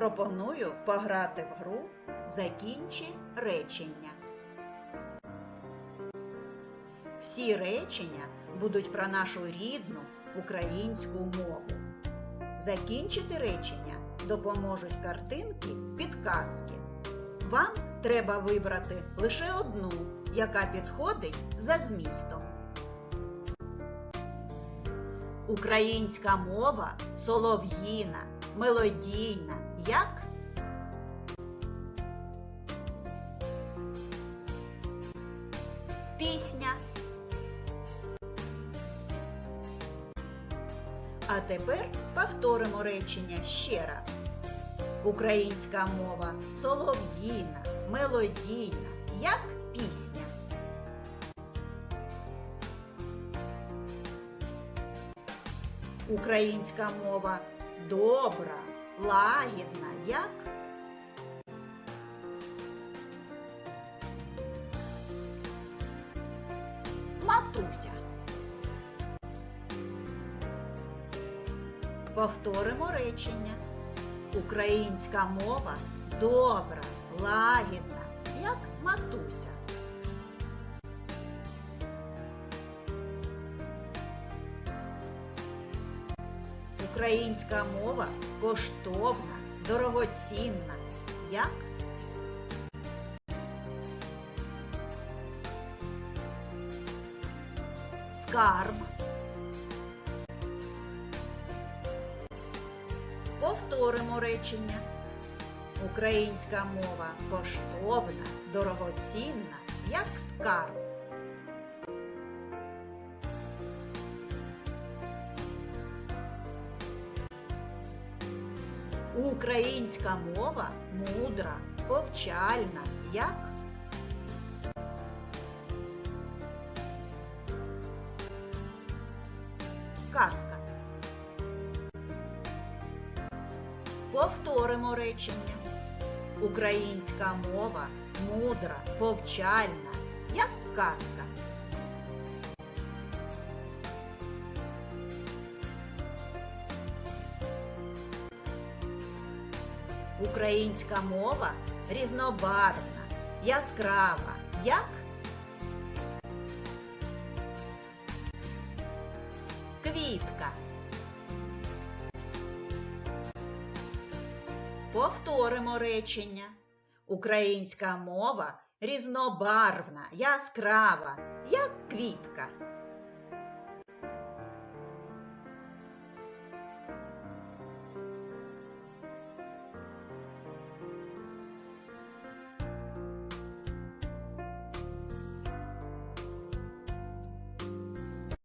Пропоную пограти в гру Закінчи речення. Всі речення будуть про нашу рідну українську мову. Закінчити речення допоможуть картинки підказки. Вам треба вибрати лише одну, яка підходить за змістом. Українська мова солов'їна, мелодійна, як пісня. А тепер повторимо речення ще раз. Українська мова солов'їна, мелодійна, як пісня. Українська мова добра, лагідна, як матуся. Повторимо речення. Українська мова добра, лагідна, як матуся. Українська мова коштовна, дорогоцінна, як скарб. Повторимо речення. Українська мова коштовна, дорогоцінна, як скарб. Українська мова мудра, повчальна, як казка. Повторимо речення. Українська мова мудра, повчальна, як казка. Українська мова різнобарвна, яскрава, як квітка. Повторимо речення. Українська мова різнобарвна, яскрава, як квітка.